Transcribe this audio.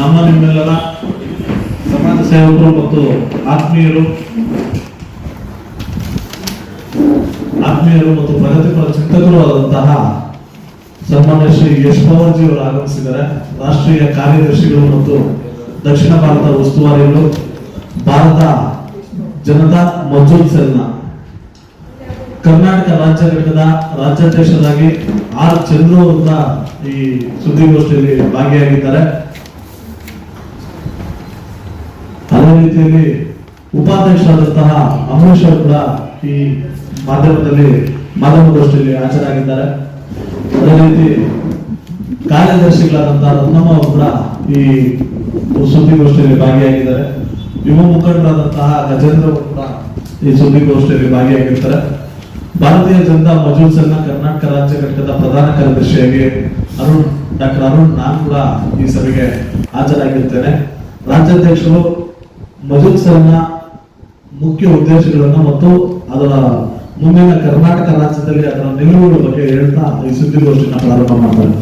ನಮ್ಮ ನಿಮ್ಮೆಲ್ಲರ ಸಮಾಜ ಸೇವಕರು ಮತ್ತು ಆತ್ಮೀಯರು ಆತ್ಮೀಯರು ಮತ್ತು ಪ್ರಗತಿಪರ ಚಿಂತಕರು ಆದಂತಹ ಸನ್ಮಾನ್ಯ ಶ್ರೀ ಯಶ್ ಪವಾರ್ಜಿ ಅವರು ಆಗಮಿಸಿದ್ದಾರೆ. ರಾಷ್ಟ್ರೀಯ ಕಾರ್ಯದರ್ಶಿಗಳು ಮತ್ತು ದಕ್ಷಿಣ ಭಾರತ ಉಸ್ತುವಾರಿಗಳು, ಭಾರತ ಜನತಾ ಮಜೂರ್ ಸೆಲ್ನ ಕರ್ನಾಟಕ ರಾಜ್ಯ ಘಟಕದ ರಾಜ್ಯಾಧ್ಯಕ್ಷರಾಗಿ ಆರ್ ಚಂದ್ರು ಅಂತ ಈ ಸುದ್ದಿಗೋಷ್ಠಿಯಲ್ಲಿ ಭಾಗಿಯಾಗಿದ್ದಾರೆ. ಅದೇ ರೀತಿಯಲ್ಲಿ ಉಪಾಧ್ಯಕ್ಷರಾದಂತಹ ಅಮರೇಶ್ ಅವರು ಕೂಡ ಈ ಮಾಧ್ಯಮದಲ್ಲಿ ಮಾಧ್ಯಮಗೋಷ್ಠಿಯಲ್ಲಿ ಹಾಜರಾಗಿದ್ದಾರೆ. ಅದೇ ರೀತಿ ಕಾರ್ಯದರ್ಶಿಗಳಾದಂತಹ ರತ್ನಮ್ಮ ಕೂಡ ಈ ಸುದ್ದಿಗೋಷ್ಠಿಯಲ್ಲಿ ಭಾಗಿಯಾಗಿದ್ದಾರೆ. ಯುವ ಮುಖಂಡರಾದಂತಹ ಗಜೇಂದ್ರ ಅವರು ಕೂಡ ಈ ಸುದ್ದಿಗೋಷ್ಠಿಯಲ್ಲಿ ಭಾಗಿಯಾಗಿರ್ತಾರೆ. ಭಾರತೀಯ ಜನತಾ ಮಜೂರ್ ಸಂಘ ಕರ್ನಾಟಕ ರಾಜ್ಯ ಘಟಕದ ಪ್ರಧಾನ ಕಾರ್ಯದರ್ಶಿಯಾಗಿ ಅರುಣ್ ಡಾಕ್ಟರ್ ಅರುಣ್, ನಾನು ಕೂಡ ಈ ಸಭೆಗೆ ಹಾಜರಾಗಿರ್ತೇನೆ. ರಾಜ್ಯಾಧ್ಯಕ್ಷರು ಮಜೂರ್ ಸರ್ನ ಮುಖ್ಯ ಉದ್ದೇಶಗಳನ್ನು ಮತ್ತು ಅದರ ಮುಂದಿನ ಕರ್ನಾಟಕ ರಾಜ್ಯದಲ್ಲಿ ಅದರ ನಿಲುವುಗಳ ಬಗ್ಗೆ ಹೇಳ್ತಾ ಈ ಸುದ್ದಿಗೋಷ್ಠಿನ ಪ್ರಾರಂಭ ಮಾಡ್ತಾರೆ